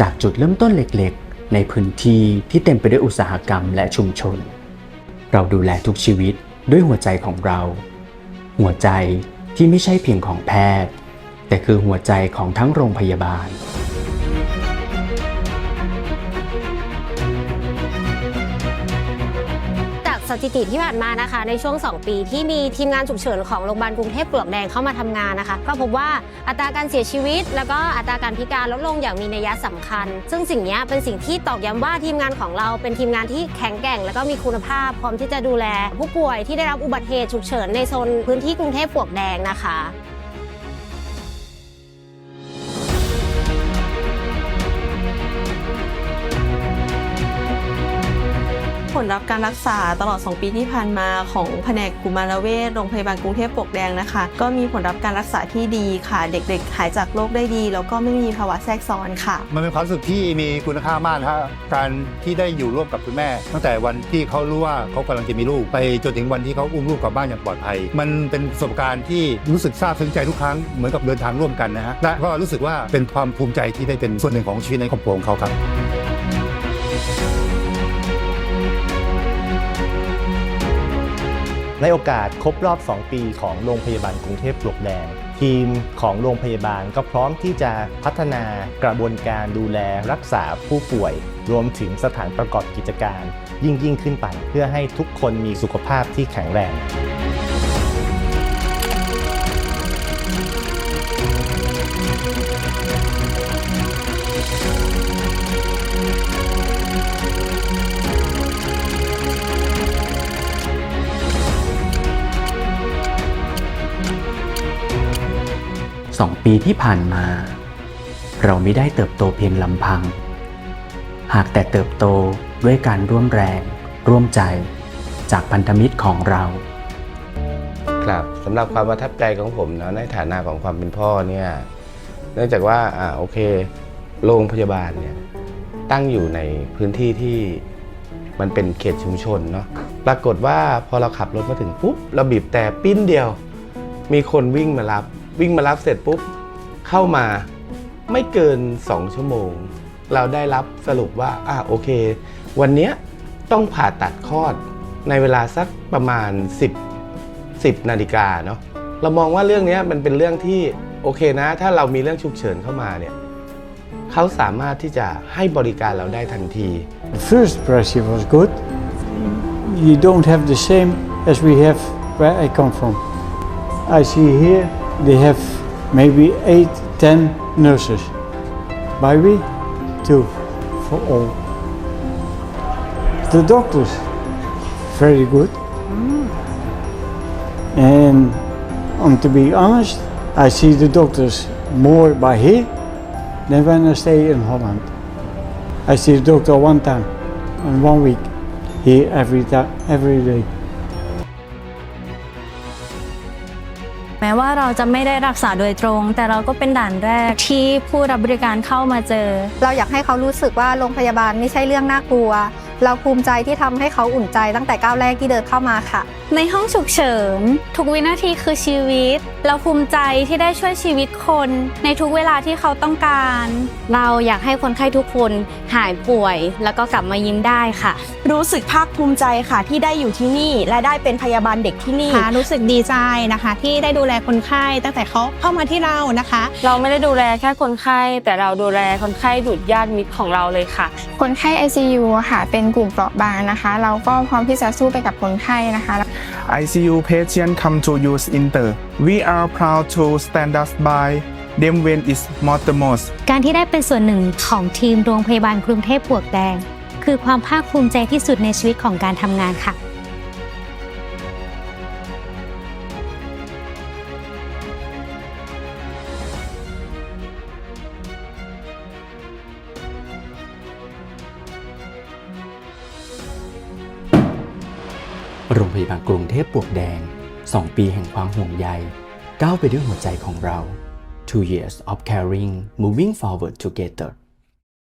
จากจุดเริ่มต้นเล็กๆ ในพื้นที่ที่เต็มไปด้วยอุตสาหกรรมและชุมชน เราดูแลทุกชีวิตด้วยหัวใจของเรา หัวใจที่ไม่ใช่เพียงของแพทย์ แต่คือหัวใจของทั้งโรงพยาบาล ถิติที่ผ่านมานะคะ ในช่วง 2 ปีที่มีทีมงานฉุกเฉินของโรงพยาบาลกรุงเทพปลวกแดงเข้ามาทำงานนะคะ ก็พบว่าอัตราการเสียชีวิต แล้วก็อัตราการพิการลดลงอย่างมีนัยสำคัญ ซึ่งสิ่งนี้เป็นสิ่งที่ตอกย้ำว่าทีมงานของเราเป็นทีมงานที่แข็งแกร่ง แล้วก็มีคุณภาพพร้อมที่จะดูแล ผู้ป่วยที่ได้รับอุบัติเหตุฉุกเฉินในโซนพื้นที่กรุงเทพปลวกแดงนะคะ ลลัพธ์การรักษาตลอด 2 ปีที่ผ่านมาของแผนกกุมารเวชโรงพยาบาลกรุงเทพปกแดงนะคะ ก็มีผลลัพธ์การรักษาที่ดีค่ะ เด็กๆ หายจากโรคได้ดี แล้วก็ไม่มีภาวะแทรกซ้อนค่ะ มันเป็นความรู้สึกที่มีคุณค่ามากนะครับการที่ได้อยู่ร่วมกับคุณแม่ ตั้งแต่วันที่เขารู้ว่าเขากำลังจะมีลูกไปจนถึงวันที่เขาอุ้มลูกกลับบ้านอย่างปลอดภัย มันเป็นประสบการณ์ที่รู้สึกซาบซึ้งใจทุกครั้งเหมือนกับเดินทางร่วมกันนะฮะและก็รู้สึกว่าเป็นความภูมิใจที่ได้เป็นส่วนหนึ่งของชีวิตในครอบครัวของเขาครับ ในโอกาสครบรอบ 2 ปีของโรงพยาบาลกรุงเทพปลวกแดง ทีมของโรงพยาบาลก็พร้อมที่จะพัฒนากระบวนการดูแลรักษาผู้ป่วย รวมถึงสถานประกอบกิจการ ยิ่งยิ่งขึ้นไป เพื่อให้ทุกคนมีสุขภาพที่แข็งแรง สองปีที่ผ่านมา เราไม่ได้เติบโตเพียงลำพัง หากแต่เติบโตด้วยการร่วมแรง ร่วมใจจากพันธมิตรของเรา ครับสำหรับความประทับใจของผมเนาะในฐานะของความเป็นพ่อเนี่ยเนื่องจากว่าอ่าโอเค โรงพยาบาลเนี่ยตั้งอยู่ในพื้นที่ที่มันเป็นเขตชุมชนเนาะปรากฏว่าพอเราขับรถมาถึงปุ๊บเราบีบแต่ปิ้นเดียว มีคนวิ่งมารับ วิ่งมารับเสร็จปุ๊บ เข้ามาไม่เกิน 2 ชั่วโมง เราได้รับสรุปว่าอ่าโอเค วันเนี้ยต้องผ่าตัดคลอดในเวลาสักประมาณ 10 10นาฬิกาเนาะเรามองว่าเรื่องเนี้ยมันเป็นเรื่องที่โอเคนะ ถ้าเรามีเรื่องฉุกเฉินเข้ามาเนี่ยเขาสามารถที่จะให้บริการเราได้ทันที The first impression was good. You don't have the same as we have where I come from. I see here they have maybe eight, ten nurses. By we, two for all. The doctors, very good. And um, to be honest, I see the doctors more by here than when I stay in Holland. I see the doctor one time in one week. Here every time, every day. แม้ว่าเราจะไม่ได้รักษาโดยตรง แต่เราก็เป็นด่านแรกที่ผู้รับบริการเข้ามาเจอ เราอยากให้เขารู้สึกว่าโรงพยาบาลไม่ใช่เรื่องน่ากลัว เราภูมิใจที่ทำให้เขาอุ่นใจตั้งแต่ก้าวแรกที่เดินเข้ามาค่ะในห้องฉุกเฉิน ทุกวินาทีคือชีวิต เราภูมิใจที่ได้ช่วยชีวิตคน ในทุกเวลาที่เขาต้องการ เราอยากให้คนไข้ทุกคนหายป่วย แล้วก็กลับมายิ้มได้ค่ะ รู้สึกภาคภูมิใจค่ะที่ได้อยู่ที่นี่ และได้เป็นพยาบาลเด็กที่นี่ค่ะรู้สึกดีใจนะคะ ที่ได้ดูแลคนไข้ตั้งแต่เขาเข้ามาที่เรานะคะ เราไม่ได้ดูแลแค่คนไข้ แต่เราดูแลคนไข้ดุดญาติมิตรของเราเลยค่ะ คนไข้ ICU อะค่ะ เป็นกลุ่มเปราะบางนะคะ เราก็พร้อมที่จะสู้ไปกับคนไข้นะคะ ICU patient come to use Inter. We are proud to stand us by them when it's mortemos. การที่ได้เป็นส่วนหนึ่งของทีมโรงพยาบาลกรุงเทพปลวกแดง คือความภาคภูมิใจที่สุดในชีวิตของการทำงานค่ะ โรงพยาบาลกรุงเทพปวกแดง 2 ปีแห่งความห่วงใย ก้าวไปด้วยหัวใจของเรา Two years of caring moving forward together